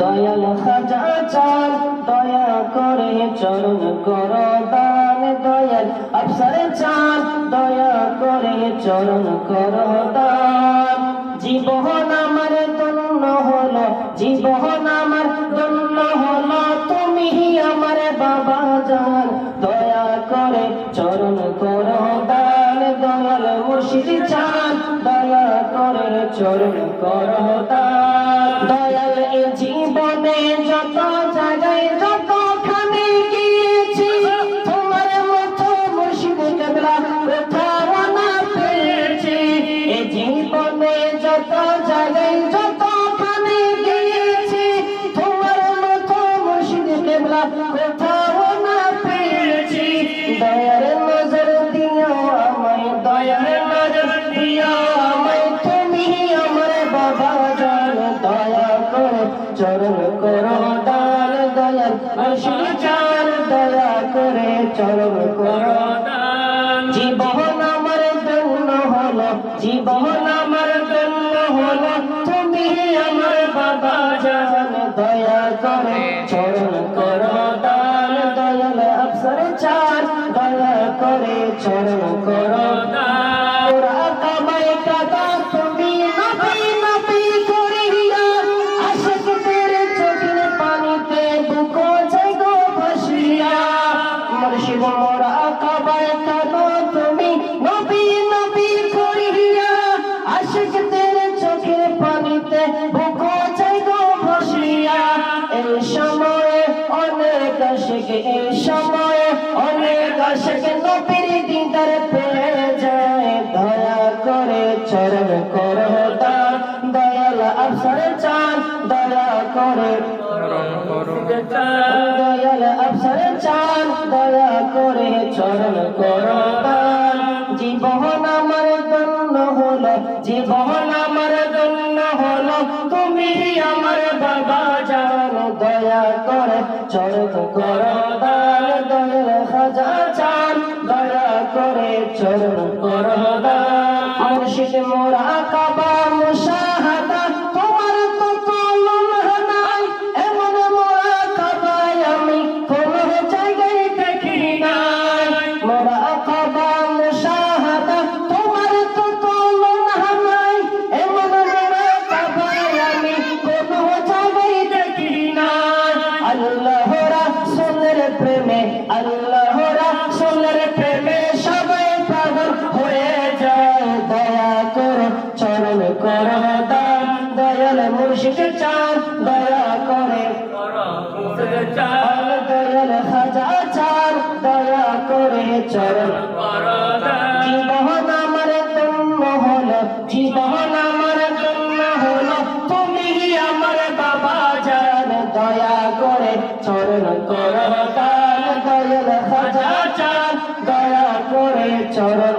দয়াল খাজা চান দয়া করে চরণ কর দান, দয়াল আফসার চান দয়া করে চরণ কর দান। জীবন আমার ধন্য হলো, জীবন আমার ধন্য হলো, তুমি আমার বাবা জান। দয়া করে চরণ কর দান, দয়াল মুর্শিদ চান দয়া করে চরণ কর দান। চরণ করো দান দয়াল চান দয়া করে চরণ করো জীবন আমার জন্য জীবন দয়া সময়ে অনেক আশিক নবীর দিদার পেয়ে যায়। দয়া করে চরণ করো দান দয়াল আফসর চান দয়া করে দয়াল আফসর চান দয়া করে চরণ করো দান জীবন আমার জন্য হলো জীবন আমার জন্য হলো তুমি আমার বাবা জান। দয়া করে চরণ করো চরণ করো দান মুর্শিদ মোরা কাবা তোমার তো তুলনা নাই। এমন এমন মোরা কাবায় আমি কোনো জায়গায় দেখি নাই। আল্লাহ রাসূলের প্রেমে আল্লাহ চান দয়া করে। দয়াল খাজা চান দয়া করে চরণ। জীবন আমার জন্য হলো জীবন আমার জন্য হলো। তুমি আমার বাবা জান দয়া করে চরণ করো। দয়াল খাজা চান দয়া করে চরণ।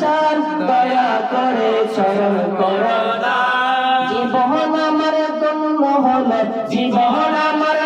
চান দয়া করে স্বয়ং কর। জীবন আমার জন্য হলো জীবন আমার